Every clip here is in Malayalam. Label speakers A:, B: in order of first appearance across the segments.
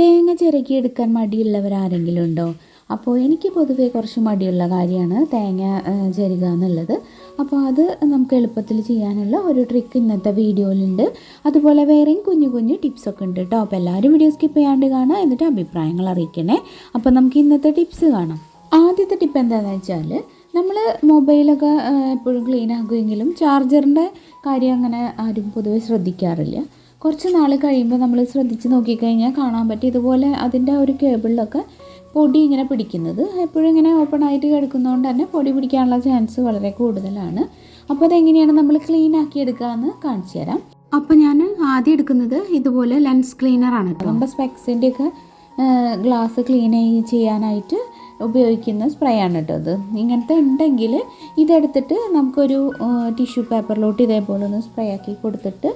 A: തേങ്ങ ചിരകിയെടുക്കാൻ മടിയുള്ളവർ ആരെങ്കിലും ഉണ്ടോ? അപ്പോൾ എനിക്ക് പൊതുവേ കുറച്ച് മടിയുള്ള കാര്യമാണ് തേങ്ങ ചരുക എന്നുള്ളത്. അപ്പോൾ അത് നമുക്ക് എളുപ്പത്തിൽ ചെയ്യാനുള്ള ഒരു ട്രിക്ക് ഇന്നത്തെ വീഡിയോയിലുണ്ട്. അതുപോലെ വേറെയും കുഞ്ഞു കുഞ്ഞു ടിപ്സൊക്കെ ഉണ്ട് കേട്ടോ അപ്പോൾ എല്ലാവരും വീഡിയോ സ്കിപ്പ് ചെയ്യാണ്ട് കാണാം എന്നിട്ട് അഭിപ്രായങ്ങൾ അറിയിക്കണേ. അപ്പോൾ നമുക്ക് ഇന്നത്തെ ടിപ്സ് കാണാം. ആദ്യത്തെ ടിപ്പ് എന്താണെന്ന് വെച്ചാൽ നമ്മൾ മൊബൈലൊക്കെ എപ്പോഴും ക്ലീൻ ആക്കുമെങ്കിലും ചാർജറിന്റെ കാര്യം അങ്ങനെ ആരും പൊതുവെ ശ്രദ്ധിക്കാറില്ല. കുറച്ച് നാൾ കഴിയുമ്പോൾ നമ്മൾ ശ്രദ്ധിച്ച് നോക്കിക്കഴിഞ്ഞാൽ കാണാൻ പറ്റും. ഇതുപോലെ അതിന്റെ ഒരു കേബിളിലൊക്കെ പൊടി ഇങ്ങനെ പിടിക്കുന്നത്. എപ്പോഴും ഇങ്ങനെ ഓപ്പൺ ആയിട്ട് കിടക്കുന്നതുകൊണ്ട് തന്നെ പൊടി പിടിക്കാനുള്ള ചാൻസ് വളരെ കൂടുതലാണ്. അപ്പോൾ അതെങ്ങനെയാണ് നമ്മൾ ക്ലീൻ ആക്കി എടുക്കുകയെന്ന് കാണിച്ചു തരാം. അപ്പോൾ ഞാൻ ആദ്യം എടുക്കുന്നത് ഇതുപോലെ ലെൻസ് ക്ലീനറാണ് കേട്ടോ നമ്മുടെ സ്പെക്സിന്റെയൊക്കെ ഗ്ലാസ് ക്ലീൻ ചെയ്യാനായിട്ട് ഉപയോഗിക്കുന്ന സ്പ്രേ ആണ് കേട്ടോ ഇത്. ഇങ്ങനത്തെ ഉണ്ടെങ്കിൽ ഇതെടുത്തിട്ട് നമുക്കൊരു ടിഷ്യൂ പേപ്പറിലോട്ട് ഇതേപോലെ ഒന്ന് സ്പ്രേ ആക്കി കൊടുത്തിട്ട്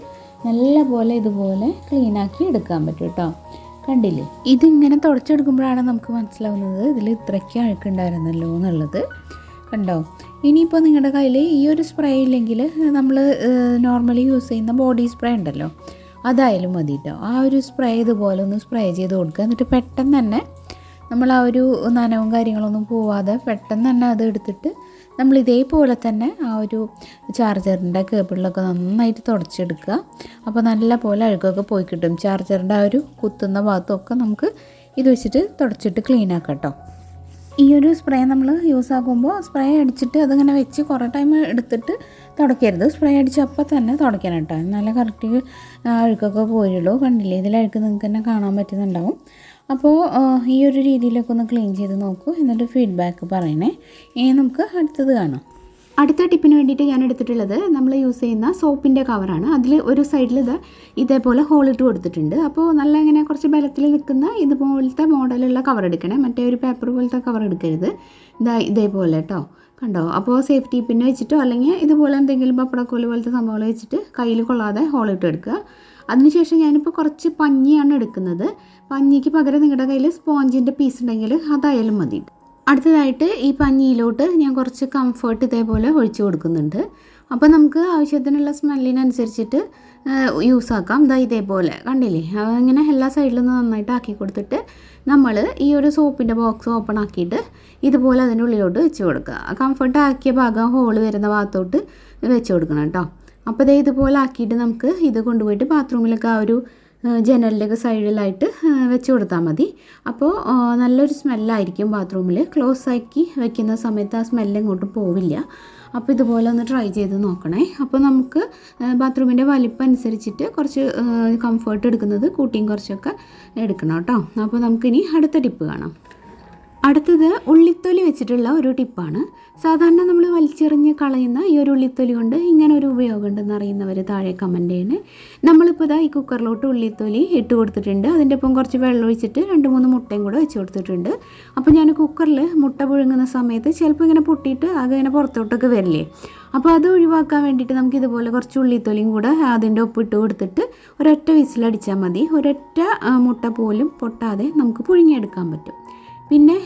A: നല്ലപോലെ ഇതുപോലെ ക്ലീൻ ആക്കി എടുക്കാൻ പറ്റും കേട്ടോ കണ്ടില്ലേ? ഇതിങ്ങനെ തുടച്ചെടുക്കുമ്പോഴാണ് നമുക്ക് മനസ്സിലാവുന്നത് ഇതിൽ ഇത്രയ്ക്ക് അഴുക്കുണ്ടായിരുന്നല്ലോ എന്നുള്ളത്. കണ്ടോ? ഇനിയിപ്പോൾ നിങ്ങളുടെ കയ്യിൽ ഈ ഒരു സ്പ്രേ ഇല്ലെങ്കിൽ നമ്മൾ നോർമലി യൂസ് ചെയ്യുന്ന ബോഡി സ്പ്രേ ഉണ്ടല്ലോ. അതായാലും മതി കേട്ടോ ആ ഒരു സ്പ്രേ ഇതുപോലെ ഒന്ന് സ്പ്രേ ചെയ്ത് കൊടുക്കുക. എന്നിട്ട് പെട്ടെന്ന് തന്നെ നമ്മൾ ആ ഒരു നനവും കാര്യങ്ങളൊന്നും പോവാതെ പെട്ടെന്ന് തന്നെ അത് എടുത്തിട്ട് നമ്മൾ ഇതേപോലെ തന്നെ ആ ഒരു ചാർജറിന്റെ കേബിളിലൊക്കെ നന്നായിട്ട് തുടച്ചെടുക്കുക. അപ്പോൾ നല്ല പോലെ അഴുക്കൊക്കെ പോയി കിട്ടും. ചാർജറിന്റെ ആ ഒരു കുത്തുന്ന ഭാഗത്തൊക്കെ നമുക്ക് ഇത് വെച്ചിട്ട് തുടച്ചിട്ട് ക്ലീൻ ആക്കാം കേട്ടോ. ഈ ഒരു സ്പ്രേ നമ്മൾ യൂസ് ആക്കുമ്പോൾ സ്പ്രേ അടിച്ചിട്ട് അതിങ്ങനെ വെച്ച് കുറേ ടൈം എടുത്തിട്ട് തുടക്കരുത്. സ്പ്രേ അടിച്ച് തന്നെ തുടയ്ക്കണം കേട്ടോ. നല്ല കറക്റ്റ് അഴുക്കൊക്കെ പോയുള്ളൂ കണ്ടില്ലേ? ഇതിൽ അഴുക്ക് നിങ്ങൾക്ക് തന്നെ കാണാൻ പറ്റുന്നുണ്ടാവും. അപ്പോൾ ഈ ഒരു രീതിയിലൊക്കെ ഒന്ന് ക്ലീൻ ചെയ്ത് നോക്കൂ. എന്നിട്ട് ഫീഡ്ബാക്ക് പറയണേ. ഇനി നമുക്ക് അടുത്തത് കാണാം. അടുത്ത ടിപ്പിന് വേണ്ടിയിട്ട് ഞാൻ എടുത്തിട്ടുള്ളത് നമ്മൾ യൂസ് ചെയ്യുന്ന സോപ്പിന്റെ കവറാണ് അതിൽ ഒരു സൈഡിൽ ഇത് ഇതേപോലെ ഹോളിട്ട് കൊടുത്തിട്ടുണ്ട്. അപ്പോൾ നല്ല ഇങ്ങനെ കുറച്ച് ബലത്തിൽ നിൽക്കുന്ന ഇതുപോലത്തെ മോഡലുള്ള കവർ എടുക്കണേ. മറ്റേ ഒരു പേപ്പർ പോലത്തെ കവർ എടുക്കരുത്. ഇതാ ഇതേപോലെ കേട്ടോ കണ്ടോ? അപ്പോൾ സേഫ്റ്റി പിന്നെ വെച്ചിട്ടോ അല്ലെങ്കിൽ ഇതുപോലെ എന്തെങ്കിലും പപ്പടക്കോൽ പോലത്തെ സംഭവങ്ങൾ വെച്ചിട്ട് കയ്യിൽ കൊള്ളാതെ ഹോളിട്ട് എടുക്കുക. അതിനുശേഷം ഞാനിപ്പോൾ കുറച്ച് പഞ്ഞിയാണ് എടുക്കുന്നത്. പഞ്ഞിക്ക് പകരം നിങ്ങളുടെ കയ്യിൽ സ്പോഞ്ചിന്റെ പീസ് ഉണ്ടെങ്കിൽ അതായാലും മതി. അടുത്തതായിട്ട് ഈ പഞ്ഞിയിലോട്ട് ഞാൻ കുറച്ച് കംഫർട്ട് ഇതേപോലെ ഒഴിച്ചു കൊടുക്കുന്നുണ്ട്. അപ്പോൾ നമുക്ക് ആവശ്യത്തിനുള്ള സ്മെല്ലിനനുസരിച്ചിട്ട് യൂസ് ആക്കാം. ദാ ഇതേപോലെ. കണ്ടില്ലേ? അങ്ങനെ എല്ലാ സൈഡിലും നന്നായിട്ട് ആക്കി കൊടുത്തിട്ട് നമ്മൾ ഈ ഒരു സോപ്പിന്റെ ബോക്സ് ഓപ്പൺ ആക്കിയിട്ട് ഇതുപോലെ അതിന്റെ ഉള്ളിലോട്ട് വെച്ച് കൊടുക്കുക. കംഫർട്ട് ആക്കിയ ഭാഗം ഹോൾ വരുന്ന ഭാഗത്തോട്ട് വെച്ച് കൊടുക്കണം കേട്ടോ. അപ്പോൾ ദേ ഇതുപോലെ ആക്കിയിട്ട് നമുക്ക് ഇത് കൊണ്ടുപോയിട്ട് ബാത്റൂമിലൊക്കെ ആ ഒരു ജനലിലൊക്കെ സൈഡിലായിട്ട് വെച്ച് കൊടുത്താൽ മതി. അപ്പോൾ നല്ലൊരു സ്മെല്ലായിരിക്കും ബാത്റൂമിൽ ക്ലോസ് ആക്കി വെക്കുന്ന സമയത്ത് ആ സ്മെല്ല് ഇങ്ങോട്ട് പോവില്ല. അപ്പോൾ ഇതുപോലെ ഒന്ന് ട്രൈ ചെയ്ത് നോക്കണേ. അപ്പോൾ നമുക്ക് ബാത്റൂമിന്റെ വലിപ്പം അനുസരിച്ചിട്ട് കുറച്ച് കംഫർട്ട് എടുക്കുന്നത് കൂട്ടിയും കുറച്ചൊക്കെ എടുക്കണം കേട്ടോ. അപ്പോൾ നമുക്കിനി അടുത്ത ടിപ്പ് കാണാം. അടുത്തത് ഉള്ളിത്തൊലി വെച്ചിട്ടുള്ള ഒരു ടിപ്പാണ്. സാധാരണ നമ്മൾ വലിച്ചെറിഞ്ഞ് കളയുന്ന ഈ ഒരു ഉള്ളിത്തൊലി കൊണ്ട് ഇങ്ങനെ ഒരു ഉപയോഗം ഉണ്ടെന്ന് അറിയുന്നവർ താഴെ കമന്റ് ചെയ്യണേ. നമ്മളിപ്പോൾ ഇതാ ഈ കുക്കറിലോട്ട് ഉള്ളിത്തൊലി ഇട്ട് കൊടുത്തിട്ടുണ്ട്. അതിന്റെ ഒപ്പം കുറച്ച് വെള്ളം ഒഴിച്ചിട്ട് രണ്ട് മൂന്ന് മുട്ടയും കൂടെ വെച്ച് കൊടുത്തിട്ടുണ്ട്. അപ്പോൾ ഞാൻ കുക്കറിൽ മുട്ട പുഴുങ്ങുന്ന സമയത്ത് ചിലപ്പോൾ ഇങ്ങനെ പൊട്ടിയിട്ട് ആകെ ഇങ്ങനെ പുറത്തോട്ടൊക്കെ വരില്ലേ. അപ്പോൾ അത് ഒഴിവാക്കാൻ വേണ്ടിയിട്ട് നമുക്ക് ഇതുപോലെ കുറച്ച് ഉള്ളിത്തൊലിയും കൂടെ അതിന്റെ ഒപ്പിട്ട് കൊടുത്തിട്ട് ഒരൊറ്റ വിസിലടിച്ചാൽ മതി. ഒരൊറ്റ മുട്ട പോലും പൊട്ടാതെ നമുക്ക് പുഴുങ്ങിയെടുക്കാൻ പറ്റും. പിന്നെ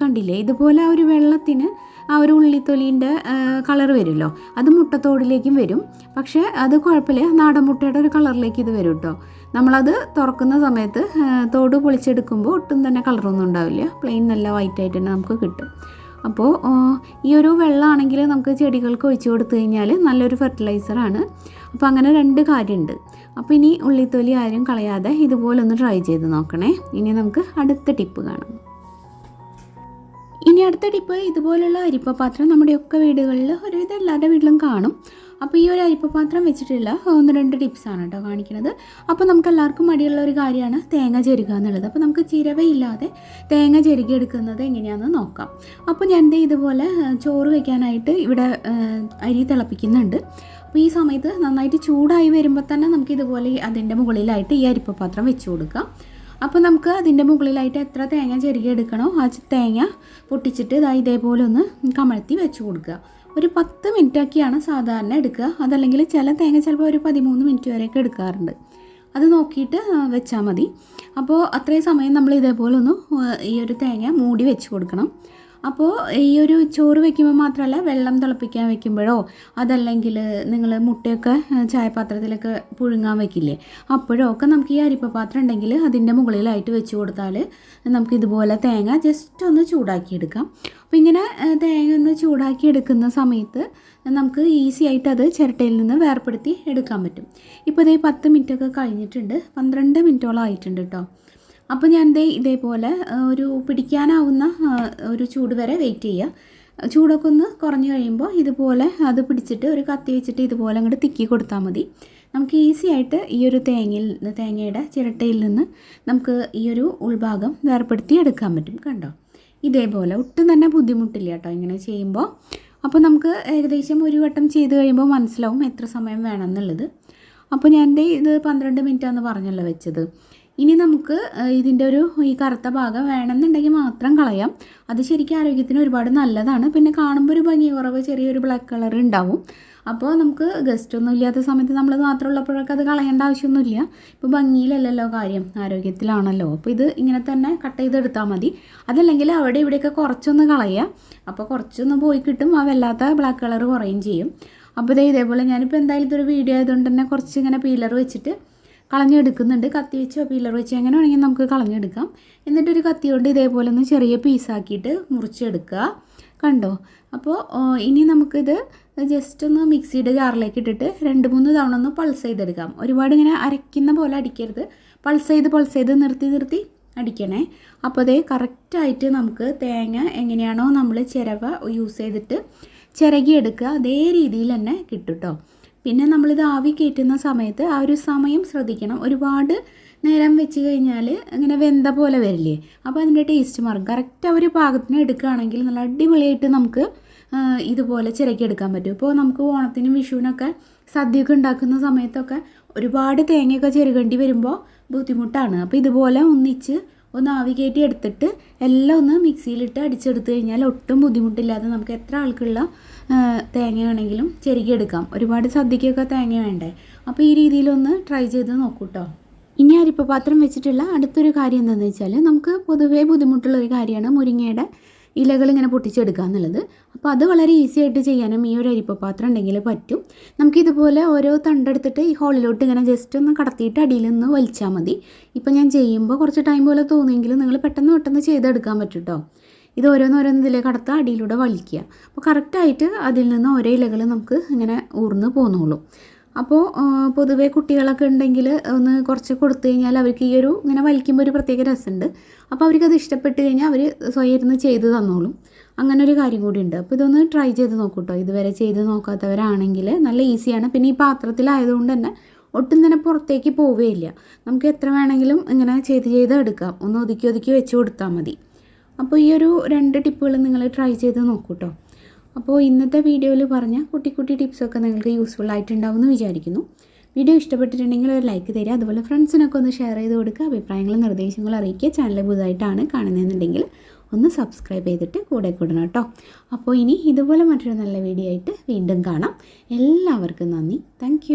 A: കണ്ടില്ലേ ഇതുപോലെ ആ ഒരു വെള്ളത്തിന് ആ ഒരു ഉള്ളിത്തൊലീന്റെ കളർ വരുമല്ലോ. അത് മുട്ടത്തോടിലേക്കും വരും. പക്ഷേ അത് കുഴപ്പമില്ല. നാടൻ മുട്ടയുടെ ഒരു കളറിലേക്ക് ഇത് വരും കേട്ടോ നമ്മളത് തുറക്കുന്ന സമയത്ത് തോട് പൊളിച്ചെടുക്കുമ്പോൾ ഒട്ടും തന്നെ കളറൊന്നും ഉണ്ടാവില്ല. പ്ലെയിൻ നല്ല വൈറ്റ് ആയിട്ട് തന്നെ നമുക്ക് കിട്ടും. അപ്പോൾ ഈ ഒരു വെള്ളമാണെങ്കിൽ നമുക്ക് ചെടികൾക്ക് ഒഴിച്ചു കൊടുത്തു കഴിഞ്ഞാൽ നല്ലൊരു ഫെർട്ടിലൈസറാണ് അപ്പോൾ അങ്ങനെ രണ്ട് കാര്യമുണ്ട്. അപ്പോൾ ഇനി ഉള്ളിത്തൊലി ആരും കളയാതെ ഇതുപോലെ ഒന്ന് ട്രൈ ചെയ്ത് നോക്കണേ. ഇനി നമുക്ക് അടുത്ത ടിപ്പ് കാണാം. ഇനി അടുത്ത ടിപ്പ് ഇതുപോലുള്ള അരിപ്പപാത്രം നമ്മുടെയൊക്കെ വീടുകളിൽ ഒരുവിധം എല്ലാവരുടെ വീട്ടിലും കാണും. അപ്പോൾ ഈ ഒരു അരിപ്പപാത്രം വെച്ചിട്ടുള്ള ഒന്ന് രണ്ട് ടിപ്സാണ് കേട്ടോ കാണിക്കുന്നത്. അപ്പോൾ നമുക്ക് എല്ലാവർക്കും മടിയുള്ള ഒരു കാര്യമാണ് തേങ്ങ ചെരുക എന്നുള്ളത്. അപ്പോൾ നമുക്ക് ചിരവയില്ലാതെ തേങ്ങ ചെരുകി എടുക്കുന്നത് എങ്ങനെയാണെന്ന് നോക്കാം. അപ്പോൾ ഞാൻ ഇതുപോലെ ചോറ് വയ്ക്കാനായിട്ട് ഇവിടെ അരി തിളപ്പിക്കുന്നുണ്ട്. അപ്പോൾ ഈ സമയത്ത് നന്നായിട്ട് ചൂടായി വരുമ്പോൾ തന്നെ നമുക്ക് ഇതുപോലെ അതിന്റെ മുകളിലായിട്ട് ഈ അരിപ്പപാത്രം വെച്ച് കൊടുക്കാം. അപ്പോൾ നമുക്ക് അതിന്റെ മുകളിലായിട്ട് എത്ര തേങ്ങ ചെരുകി എടുക്കണോ ആ തേങ്ങ പൊട്ടിച്ചിട്ട് ഇതാ ഇതേപോലെ ഒന്ന് കമഴ്ത്തി വെച്ച് കൊടുക്കുക. ഒരു പത്ത് മിനിറ്റൊക്കെയാണ് സാധാരണ എടുക്കുക. അതല്ലെങ്കിൽ ചില തേങ്ങ ചിലപ്പോൾ ഒരു പതിമൂന്ന് മിനിറ്റ് വരെയൊക്കെ എടുക്കാറുണ്ട്. അത് നോക്കിയിട്ട് വെച്ചാൽ മതി. അപ്പോൾ അത്രയും സമയം നമ്മൾ ഇതേപോലെ ഒന്ന് ഈ ഒരു തേങ്ങ മൂടി വെച്ച് കൊടുക്കണം. അപ്പോൾ ഈ ഒരു ചോറ് വെക്കുമ്പോൾ മാത്രമല്ല വെള്ളം തിളപ്പിക്കാൻ വെക്കുമ്പോഴോ അതല്ലെങ്കിൽ നിങ്ങൾ മുട്ടയൊക്കെ ചായപാത്രത്തിലൊക്കെ പുഴുങ്ങാൻ വെക്കില്ലേ? അപ്പോഴോ ഒക്കെ നമുക്ക് ഈ അരിപ്പ പാത്രം ഉണ്ടെങ്കിൽ അതിന്റെ മുകളിലായിട്ട് വെച്ച് കൊടുത്താൽ നമുക്ക് ഇതുപോലെ തേങ്ങ ജസ്റ്റ് ഒന്ന് ചൂടാക്കിയെടുക്കാം. അപ്പോൾ ഇങ്ങനെ തേങ്ങ ഒന്ന് ചൂടാക്കി എടുക്കുന്ന സമയത്ത് നമുക്ക് ഈസി ആയിട്ട് അത് ചിരട്ടയിൽ നിന്ന് വേർപ്പെടുത്തി എടുക്കാൻ പറ്റും. ഇപ്പോൾ ഇതേ പത്ത് മിനിറ്റൊക്കെ കഴിഞ്ഞിട്ടുണ്ട്. പന്ത്രണ്ട് മിനിറ്റോളം ആയിട്ടുണ്ട് കേട്ടോ അപ്പോൾ ഞാൻ ദേ ഇതേപോലെ ഒരു പിടിക്കാനാവുന്ന ഒരു ചൂട് വരെ വെയിറ്റ് ചെയ്യുക ചൂടൊക്കെ ഒന്ന് കുറഞ്ഞു കഴിയുമ്പോൾ ഇതുപോലെ അത് പിടിച്ചിട്ട് ഒരു കത്തി വെച്ചിട്ട് ഇതുപോലെ അങ്ങോട്ട് തിക്കി കൊടുത്താൽ മതി. നമുക്ക് ഈസി ആയിട്ട് ഈ ഒരു തേങ്ങയിൽ തേങ്ങയുടെ ചിരട്ടയിൽ നിന്ന് നമുക്ക് ഈ ഒരു ഉൾഭാഗം വേർപ്പെടുത്തി എടുക്കാൻ പറ്റും കണ്ടോ? ഇതേപോലെ ഒട്ടും തന്നെ ബുദ്ധിമുട്ടില്ല കേട്ടോ ഇങ്ങനെ ചെയ്യുമ്പോൾ അപ്പോൾ നമുക്ക് ഏകദേശം ഒരു വട്ടം ചെയ്ത് കഴിയുമ്പോൾ മനസ്സിലാവും എത്ര സമയം വേണം എന്നുള്ളത്. അപ്പോൾ ഞാൻ ഇത് പന്ത്രണ്ട് മിനിറ്റാന്ന് പറഞ്ഞല്ലോ വെച്ചത്. ഇനി നമുക്ക് ഇതിന്റെ ഒരു ഈ കറുത്ത ഭാഗം വേണമെന്നുണ്ടെങ്കിൽ മാത്രം കളയാം. അത് ശരിക്കും ആരോഗ്യത്തിന് ഒരുപാട് നല്ലതാണ്. പിന്നെ കാണുമ്പോൾ ഒരു ഭംഗി കുറവ് ചെറിയൊരു ബ്ലാക്ക് കളർ ഉണ്ടാവും. അപ്പോൾ നമുക്ക് ഗസ്റ്റ് ഒന്നും ഇല്ലാത്ത സമയത്ത് നമ്മൾ മാത്രം ഉള്ളപ്പോഴൊക്കെ അത് കളയേണ്ട ആവശ്യമൊന്നുമില്ല. ഇപ്പോൾ ഭംഗിയിലല്ലല്ലോ കാര്യം. ആരോഗ്യത്തിലാണല്ലോ. അപ്പോൾ ഇത് ഇങ്ങനെ തന്നെ കട്ട് ചെയ്തെടുത്താൽ മതി. അതല്ലെങ്കിൽ അവിടെ ഇവിടെയൊക്കെ കുറച്ചൊന്ന് കളയുക അപ്പോൾ കുറച്ചൊന്ന് പോയി കിട്ടും. ആ വല്ലാത്ത ബ്ലാക്ക് കളർ കുറയും ചെയ്യും. അപ്പോൾ ഇതേ ഇതേപോലെ ഞാനിപ്പോൾ എന്തായാലും ഇതൊരു വീഡിയോ ആയതുകൊണ്ട് തന്നെ കുറച്ച് ഇങ്ങനെ പീലർ വെച്ചിട്ട് കളഞ്ഞെടുക്കുന്നുണ്ട്. കത്തി വെച്ചോ പില്ലർ വെച്ചോ എങ്ങനെ വേണമെങ്കിൽ നമുക്ക് കളഞ്ഞെടുക്കാം. എന്നിട്ടൊരു കത്തി കൊണ്ട് ഇതേപോലെ ഒന്ന് ചെറിയ പീസാക്കിയിട്ട് മുറിച്ചെടുക്കുക. കണ്ടോ? അപ്പോൾ ഇനി നമുക്കിത് ജസ്റ്റ് ഒന്ന് മിക്സിയുടെ ജാറിലേക്ക് ഇട്ടിട്ട് രണ്ട് മൂന്ന് തവണ ഒന്ന് പൾസ് ചെയ്തെടുക്കാം. ഒരുപാട് ഇങ്ങനെ അരയ്ക്കുന്ന പോലെ അടിക്കരുത്. പൾസ് ചെയ്ത് പൾസ് ചെയ്ത് നിർത്തി നിർത്തി അടിക്കണേ. അപ്പോൾ അതേ കറക്റ്റായിട്ട് നമുക്ക് തേങ്ങ എങ്ങനെയാണോ നമ്മൾ ചിരവ യൂസ് ചെയ്തിട്ട് ചിരകിയെടുക്കുക. അതേ രീതിയിൽ തന്നെ കിട്ടും കേട്ടോ പിന്നെ നമ്മളിത് ആവി കയറ്റുന്ന സമയത്ത് ആ ഒരു സമയം ശ്രദ്ധിക്കണം. ഒരുപാട് നേരം വെച്ച് കഴിഞ്ഞാൽ അങ്ങനെ വെന്ത പോലെ വരില്ലേ? അപ്പോൾ അതിന്റെ ടേസ്റ്റ് മാറും. കറക്റ്റ് ആ ഒരു പാകത്തിന് എടുക്കുകയാണെങ്കിൽ നല്ല അടിപൊളിയായിട്ട് നമുക്ക് ഇതുപോലെ ചിരക്കിയെടുക്കാൻ പറ്റും. ഇപ്പോൾ നമുക്ക് ഓണത്തിനും വിഷുവിനൊക്കെ സദ്യയൊക്കെ ഉണ്ടാക്കുന്ന സമയത്തൊക്കെ ഒരുപാട് തേങ്ങയൊക്കെ ചെരുകേണ്ടി വരുമ്പോൾ ബുദ്ധിമുട്ടാണ്. അപ്പോൾ ഇതുപോലെ ഒന്നിച്ച് ഒന്ന് ആവി കയറ്റി എടുത്തിട്ട് എല്ലാം ഒന്ന് മിക്സിയിലിട്ട് അടിച്ചെടുത്ത് കഴിഞ്ഞാൽ ഒട്ടും ബുദ്ധിമുട്ടില്ലാതെ നമുക്ക് എത്ര ആൾക്കുള്ള തേങ്ങയാണെങ്കിലും ചെരുകിയെടുക്കാം ഒരുപാട് സദ്യക്കൊക്കെ തേങ്ങ വേണ്ടേ? അപ്പോൾ ഈ രീതിയിലൊന്ന് ട്രൈ ചെയ്ത് നോക്കൂ കേട്ടോ ഇനി അരിപ്പ പാത്രം വെച്ചിട്ടുള്ള അടുത്തൊരു കാര്യം എന്താണെന്ന് വെച്ചാൽ നമുക്ക് പൊതുവേ ബുദ്ധിമുട്ടുള്ള ഒരു കാര്യമാണ് മുരിങ്ങയുടെ ഇലകൾ ഇങ്ങനെ പൊട്ടിച്ചെടുക്കുക എന്നുള്ളത്. അപ്പോൾ അത് വളരെ ഈസി ആയിട്ട് ചെയ്യാനും ഈ ഒരു അരിപ്പ പാത്രം ഉണ്ടെങ്കിൽ പറ്റും. നമുക്കിതുപോലെ ഓരോ തണ്ടെടുത്തിട്ട് ഈ ഹോളിലോട്ട് ഇങ്ങനെ ജസ്റ്റ് ഒന്ന് കടത്തിയിട്ട് അടിയിൽ നിന്ന് വലിച്ചാൽ മതി. ഇപ്പം ഞാൻ ചെയ്യുമ്പോൾ കുറച്ച് ടൈം പോലെ തോന്നിയെങ്കിലും നിങ്ങൾ പെട്ടെന്ന് പെട്ടെന്ന് ചെയ്തെടുക്കാൻ പറ്റും കേട്ടോ ഇത് ഓരോന്നോരോന്ന് ഇതിലെ കടത്ത അടിയിലൂടെ വലിക്കുക. അപ്പോൾ കറക്റ്റായിട്ട് അതിൽ നിന്ന് ഓരോ ഇലകൾ നമുക്ക് ഇങ്ങനെ ഊർന്ന് പോന്നോളും. അപ്പോൾ പൊതുവേ കുട്ടികളൊക്കെ ഉണ്ടെങ്കിൽ ഒന്ന് കുറച്ച് കൊടുത്തു കഴിഞ്ഞാൽ അവർക്ക് ഈ ഒരു ഇങ്ങനെ വലിക്കുമ്പോൾ ഒരു പ്രത്യേക രസമുണ്ട്. അപ്പോൾ അവർക്കത് ഇഷ്ടപ്പെട്ട് കഴിഞ്ഞാൽ അവർ സ്വയം ഇരുന്ന് ചെയ്ത് തന്നോളും. അങ്ങനെ ഒരു കാര്യം കൂടി ഉണ്ട്. അപ്പോൾ ഇതൊന്ന് ട്രൈ ചെയ്ത് നോക്കൂട്ടോ ഇതുവരെ ചെയ്ത് നോക്കാത്തവരാണെങ്കിൽ നല്ല ഈസിയാണ് പിന്നെ ഈ പാത്രത്തിലായതുകൊണ്ട് തന്നെ ഒട്ടും തന്നെ പുറത്തേക്ക് പോവുകയില്ല നമുക്ക് എത്ര വേണമെങ്കിലും ഇങ്ങനെ ചെയ്ത് ചെയ്ത് എടുക്കാം. ഒന്ന് ഒതുക്കി ഒതുക്കി വെച്ച് കൊടുത്താൽ മതി. അപ്പോൾ ഈ ഒരു രണ്ട് ടിപ്പുകൾ നിങ്ങൾ ട്രൈ ചെയ്ത് നോക്കൂ കേട്ടോ അപ്പോൾ ഇന്നത്തെ വീഡിയോയിൽ പറഞ്ഞ കുട്ടി കുട്ടി ടിപ്സൊക്കെ നിങ്ങൾക്ക് യൂസ്ഫുൾ ആയിട്ടുണ്ടാവുമെന്ന് വിചാരിക്കുന്നു. വീഡിയോ ഇഷ്ടപ്പെട്ടിട്ടുണ്ടെങ്കിൽ ഒരു ലൈക്ക് തരിക അതുപോലെ ഫ്രണ്ട്സിനൊക്കെ ഒന്ന് ഷെയർ ചെയ്ത് കൊടുക്കുക അഭിപ്രായങ്ങളും നിർദ്ദേശങ്ങളും അറിയിക്കുക ചാനൽ പുതുതായിട്ടാണ് കാണുന്നതെന്നുണ്ടെങ്കിൽ ഒന്ന് സബ്സ്ക്രൈബ് ചെയ്തിട്ട് കൂടെ കൂടണം കേട്ടോ. അപ്പോൾ ഇനി ഇതുപോലെ മറ്റൊരു നല്ല വീഡിയോ ആയിട്ട് വീണ്ടും കാണാം. എല്ലാവർക്കും നന്ദി. താങ്ക്